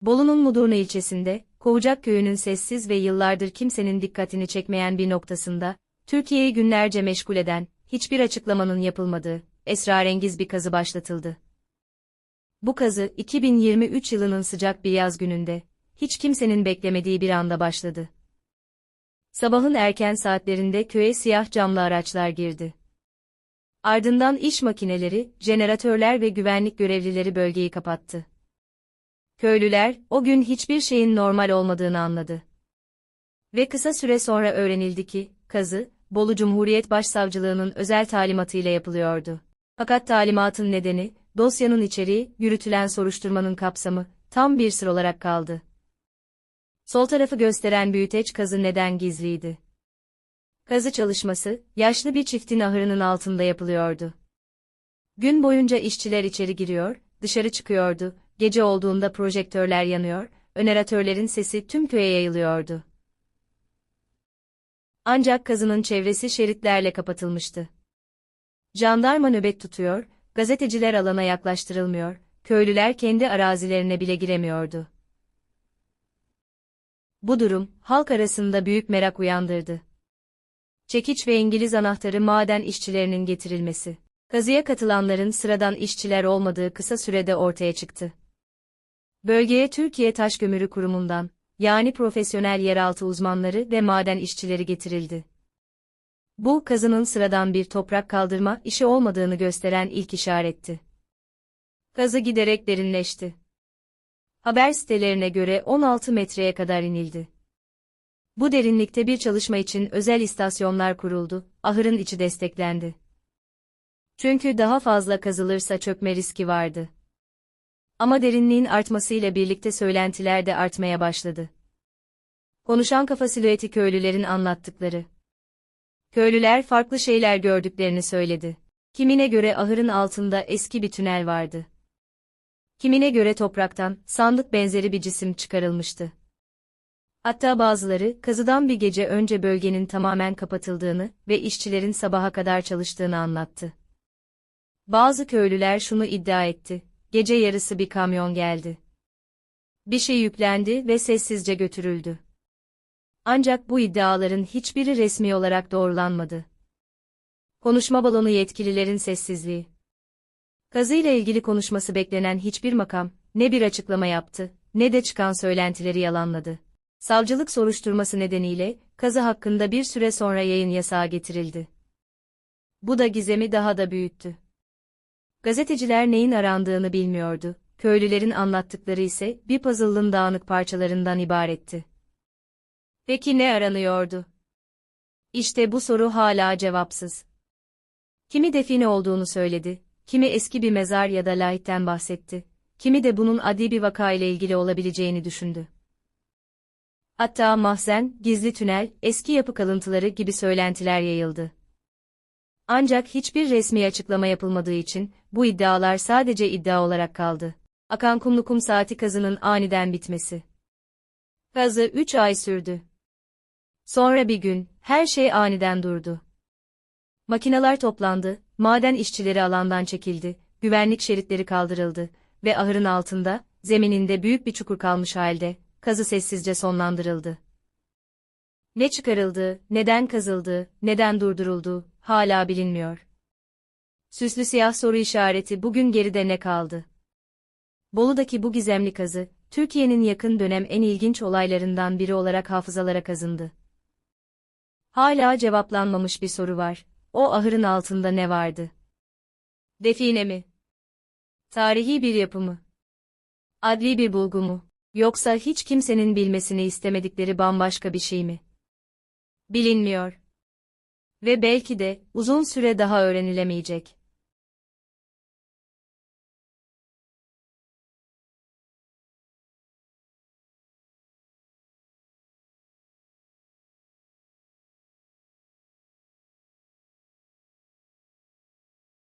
Bolu'nun Mudurnu ilçesinde, Kovacak köyünün sessiz ve yıllardır kimsenin dikkatini çekmeyen bir noktasında, Türkiye'yi günlerce meşgul eden, hiçbir açıklamanın yapılmadığı, esrarengiz bir kazı başlatıldı. Bu kazı, 2023 yılının sıcak bir yaz gününde, hiç kimsenin beklemediği bir anda başladı. Sabahın erken saatlerinde köye siyah camlı araçlar girdi. Ardından iş makineleri, jeneratörler ve güvenlik görevlileri bölgeyi kapattı. Köylüler, o gün hiçbir şeyin normal olmadığını anladı. Ve kısa süre sonra öğrenildi ki, kazı, Bolu Cumhuriyet Başsavcılığının özel talimatıyla yapılıyordu. Fakat talimatın nedeni, dosyanın içeriği, yürütülen soruşturmanın kapsamı, tam bir sır olarak kaldı. Sol tarafı gösteren büyüteç kazı neden gizliydi? Kazı çalışması, yaşlı bir çiftin ahırının altında yapılıyordu. Gün boyunca işçiler içeri giriyor, dışarı çıkıyordu, gece olduğunda projektörler yanıyor, öneratörlerin sesi tüm köye yayılıyordu. Ancak kazının çevresi şeritlerle kapatılmıştı. Jandarma nöbet tutuyor, gazeteciler alana yaklaştırılmıyor, köylüler kendi arazilerine bile giremiyordu. Bu durum, halk arasında büyük merak uyandırdı. Çekiç ve İngiliz anahtarı maden işçilerinin getirilmesi. Kazıya katılanların sıradan işçiler olmadığı kısa sürede ortaya çıktı. Bölgeye Türkiye Taş Kömürü Kurumu'ndan, yani profesyonel yeraltı uzmanları ve maden işçileri getirildi. Bu, kazının sıradan bir toprak kaldırma işi olmadığını gösteren ilk işaretti. Kazı giderek derinleşti. Haber sitelerine göre 16 metreye kadar inildi. Bu derinlikte bir çalışma için özel istasyonlar kuruldu, ahırın içi desteklendi. Çünkü daha fazla kazılırsa çökme riski vardı. Ama derinliğin artmasıyla birlikte söylentiler de artmaya başladı. Konuşan kafa silüeti köylülerin anlattıkları. Köylüler farklı şeyler gördüklerini söyledi. Kimine göre ahırın altında eski bir tünel vardı. Kimine göre topraktan, sandık benzeri bir cisim çıkarılmıştı. Hatta bazıları, kazıdan bir gece önce bölgenin tamamen kapatıldığını ve işçilerin sabaha kadar çalıştığını anlattı. Bazı köylüler şunu iddia etti, gece yarısı bir kamyon geldi. Bir şey yüklendi ve sessizce götürüldü. Ancak bu iddiaların hiçbiri resmi olarak doğrulanmadı. Konuşma balonu yetkililerin sessizliği. Kazıyla ilgili konuşması beklenen hiçbir makam, ne bir açıklama yaptı, ne de çıkan söylentileri yalanladı. Savcılık soruşturması nedeniyle, kazı hakkında bir süre sonra yayın yasağı getirildi. Bu da gizemi daha da büyüttü. Gazeteciler neyin arandığını bilmiyordu, köylülerin anlattıkları ise bir puzzle'ın dağınık parçalarından ibaretti. Peki ne aranıyordu? İşte bu soru hala cevapsız. Kimi define olduğunu söyledi, kimi eski bir mezar ya da lahitten bahsetti, kimi de bunun adi bir vaka ile ilgili olabileceğini düşündü. Hatta mahzen, gizli tünel, eski yapı kalıntıları gibi söylentiler yayıldı. Ancak hiçbir resmi açıklama yapılmadığı için, bu iddialar sadece iddia olarak kaldı. Akan kumlu kum saati kazının aniden bitmesi. Kazı 3 ay sürdü. Sonra bir gün, her şey aniden durdu. Makineler toplandı, maden işçileri alandan çekildi, güvenlik şeritleri kaldırıldı ve ahırın altında, zemininde büyük bir çukur kalmış halde, kazı sessizce sonlandırıldı. Ne çıkarıldı, neden kazıldı, neden durduruldu, hala bilinmiyor. Süslü siyah soru işareti bugün geride ne kaldı? Bolu'daki bu gizemli kazı, Türkiye'nin yakın dönem en ilginç olaylarından biri olarak hafızalara kazındı. Hala cevaplanmamış bir soru var. O ahırın altında ne vardı? Define mi? Tarihi bir yapı mı? Adli bir bulgu mu? Yoksa hiç kimsenin bilmesini istemedikleri bambaşka bir şey mi? Bilinmiyor. Ve belki de uzun süre daha öğrenilemeyecek.